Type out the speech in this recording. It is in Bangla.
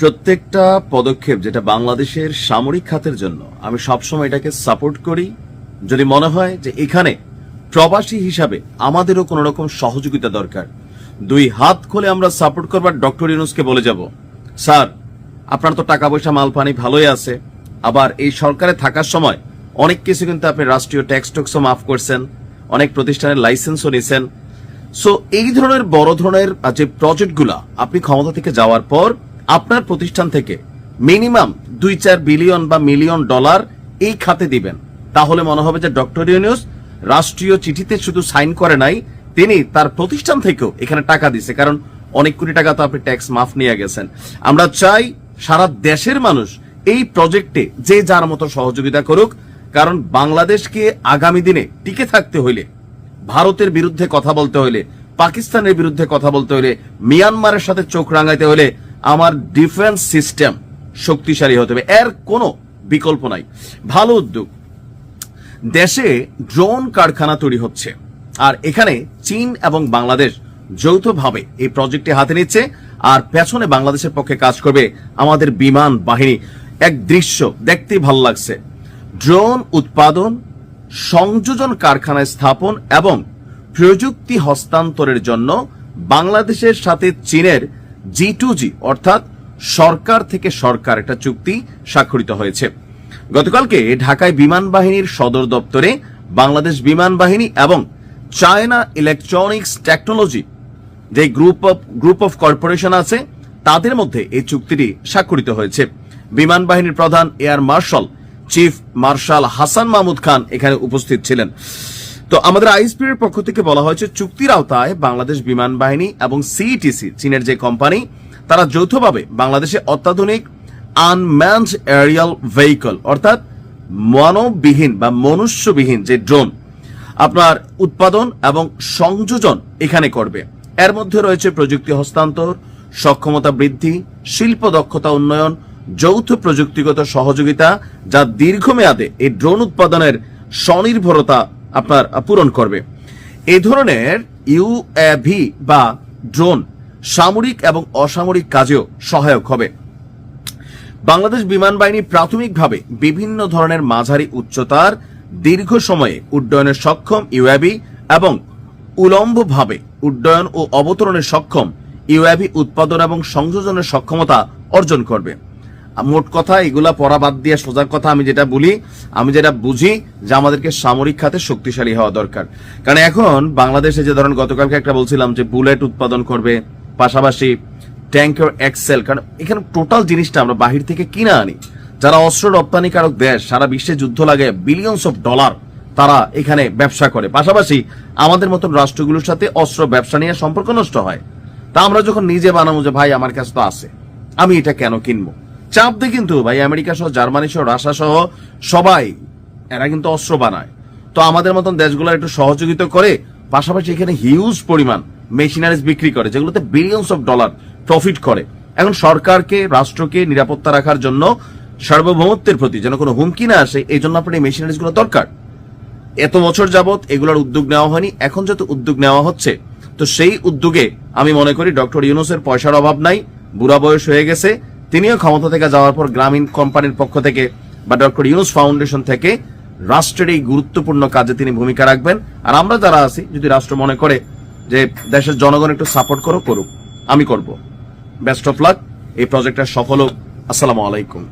প্রত্যেকটা পদক্ষেপ যেটা বাংলাদেশের সামরিক খাতের জন্য, আমি সবসময় এটাকে সাপোর্ট করি। যদি মনে হয় যে এখানে প্রবাসী হিসাবে আমাদেরও কোনো রকম সহযোগিতা দরকার, দুই হাত খুলে আমরা সাপোর্ট করবার ডক্টর ইউনুসকে বলে যাব, স্যার, আপনার তো টাকা পয়সা মাল পানি ভালোই আছে, আবার এই সরকারে থাকার সময় অনেক কিছু কিন্তু আপনি রাষ্ট্রীয় ট্যাক্স টক্সও মাফ করছেন, অনেক প্রতিষ্ঠানের লাইসেন্সও নিছেন। সো এই ধরনের, বড় ধরনের যে প্রজেক্টগুলা আপনি ক্ষমতা থেকে যাওয়ার পর আপনার প্রতিষ্ঠান থেকে মিনিমাম দুই চার বিলিয়ন বা মিলিয়ন ডলার এই খাতে দিবেন। তাহলে মনে হবে যে ডক্টর ইউনিউস রাষ্ট্রীয় চিঠিতে শুধু সাইন করে নাই, তিনি তার প্রতিষ্ঠান থেকেও এখানে টাকা দিছে কারণ অনেক কোটি টাকা তো আপনি ট্যাক্স মাফ নিয়ে গেছেন। আমরা চাই সারা দেশের মানুষ এই প্রজেক্টে যে যার মতো সহযোগিতা করুক। কারণ বাংলাদেশকে আগামী দিনে টিকে থাকতে হইলে, ভারতের বিরুদ্ধে কথা বলতে হইলে, পাকিস্তানের বিরুদ্ধে কথা বলতে হইলে, মিয়ানমারের সাথে চোখ রাঙাইতে হলে আমার ডিফেন্স সিস্টেম শক্তিশালী হতে হবে। এর কোনো বিকল্প নাই। ভালো উদ্যোগ। দেশে ড্রোন কারখানা তৈরি হচ্ছে। আর এখানে চীন এবং বাংলাদেশ যৌথভাবে এই প্রজেক্টটি হাতে নিচ্ছে আর পেছনে বাংলাদেশের পক্ষে কাজ করবে আমাদের বিমান বাহিনী। এক দৃশ্য দেখতেই ভালো লাগছে। ড্রোন উৎপাদন, সংযোজন কারখানায় স্থাপন এবং প্রযুক্তি হস্তান্তরের জন্য বাংলাদেশের সাথে চীনের জি টু জি অর্থাৎ সরকার থেকে সরকার একটা চুক্তি স্বাক্ষরিত হয়েছে। গতকালকে ঢাকায় বিমান বাহিনীর সদর দপ্তরে বাংলাদেশ বিমান বাহিনী এবং চায়না ইলেকট্রনিক্স টেকনোলজি যে group of group of corporation আছে, তাদের মধ্যে এই চুক্তিটি স্বাক্ষরিত হয়েছে। বিমান বাহিনীর প্রধান air marshal chief marshal Hasan Mahmud Khan এখানে উপস্থিত ছিলেন। তো আমাদের আইএসপির পক্ষ থেকে বলা হয়েছে, চুক্তির আওতায় বাংলাদেশ বিমান বাহিনী এবং সিইটিসি, চীনের যে কোম্পানি, তারা যৌথভাবে বাংলাদেশে অত্যাধুনিক আনম্যানড এরিয়াল ভেহিকল, অর্থাৎ মানববিহীন বা মনুষ্যবিহীন যে ড্রোন, আপনার উৎপাদন এবং সংযোজন এখানে করবে। এর মধ্যে রয়েছে প্রযুক্তি হস্তান্তর, সক্ষমতা বৃদ্ধি, শিল্প দক্ষতা উন্নয়ন, যৌথ প্রযুক্তিগত সহযোগিতা, যা দীর্ঘমেয়াদে এই ড্রোন উৎপাদনের স্বনির্ভরতা আপনার পূরণ করবে। এই ধরনের ইউএভি বা ড্রোন সামরিক এবং অসামরিক কাজেও সহায়ক হবে। বাংলাদেশ বিমান বাহিনী প্রাথমিকভাবে বিভিন্ন ধরনের মাঝারি উচ্চতার দীর্ঘ সময়ে উড্ডয়নের সক্ষম ইউএভি এবং উলম্বভাবে উড্ডয়ন ও অবতরণের সক্ষম ইউএভি উৎপাদন এবং সংযোজনের সক্ষমতা অর্জন করবে। মোট কথা এগুলা পড়া বাদ দিয়ে সোজার কথা আমি যেটা বলি, আমি যেটা বুঝি যে আমাদেরকে সামরিক খাতে শক্তিশালী হওয়া দরকার। কারণ এখন বাংলাদেশে যে ধরেন গতকালকে একটা বলছিলাম যে বুলেট উৎপাদন করবে, পাশাপাশি ট্যাঙ্কার এক্সেল, কারণ এখানে টোটাল জিনিসটা আমরা বাহির থেকে কিনে আনি। যারা অস্ত্র রপ্তানিকারক দেশ, সারা বিশ্বে যুদ্ধ লাগে বিলিয়নস অফ ডলার তারা এখানে ব্যবসা করে। পাশাপাশি আমাদের মতন রাষ্ট্রগুলোর সাথে অস্ত্র ব্যবসা নিয়ে সম্পর্ক নষ্ট হয়। তা আমরা যখন নিজে বানাবো যে, ভাই, আমার কাছে তো আছে, আমি এটা কেন কিনবো? চাপ দিয়ে কিন্তু ভাই আমেরিকা সহ, জার্মানি সহ, রাশিয়া সহ সবাই এরা কিন্তু অস্ত্র বানায়। তো আমাদের মতন দেশগুলো একটু সহযোগিতা করে, পাশাপাশি এখানে হিউজ পরিমাণ মেশিনারিজ বিক্রি করে, যেগুলোতে বিলিয়নস অফ ডলার প্রফিট করে। এখন সরকারকে, রাষ্ট্রকে নিরাপত্তা রাখার জন্য সার্বভৌমত্বের প্রতি যেন কোনো হুমকি না আসে, এই জন্য আপনার এই মেশিনারিজগুলো দরকার। এত বছর যাবত এগুলোর উদ্যোগ নেওয়া হয়নি, এখন যত উদ্যোগ নেওয়া হচ্ছে, তো সেই উদ্যোগে আমি মনে করি ডক্টর ইউনুসের পয়সার অভাব নাই, বুড়া বয়স হয়ে গেছে তিনিও ক্ষমতা থেকে যাওয়ার পর গ্রামীণ কোম্পানির পক্ষ থেকে বা ডক্টর ইউনুস ফাউন্ডেশন থেকে রাষ্ট্রের এই গুরুত্বপূর্ণ কাজে তিনি ভূমিকা রাখবেন। আর আমরা যারা আছি, যদি রাষ্ট্র মনে করে যে দেশের জনগণ একটু সাপোর্ট করো, করুক। আমি করব। বেস্ট অফ লাক এই প্রজেক্টটা সফল হোক। আসসালামু আলাইকুম।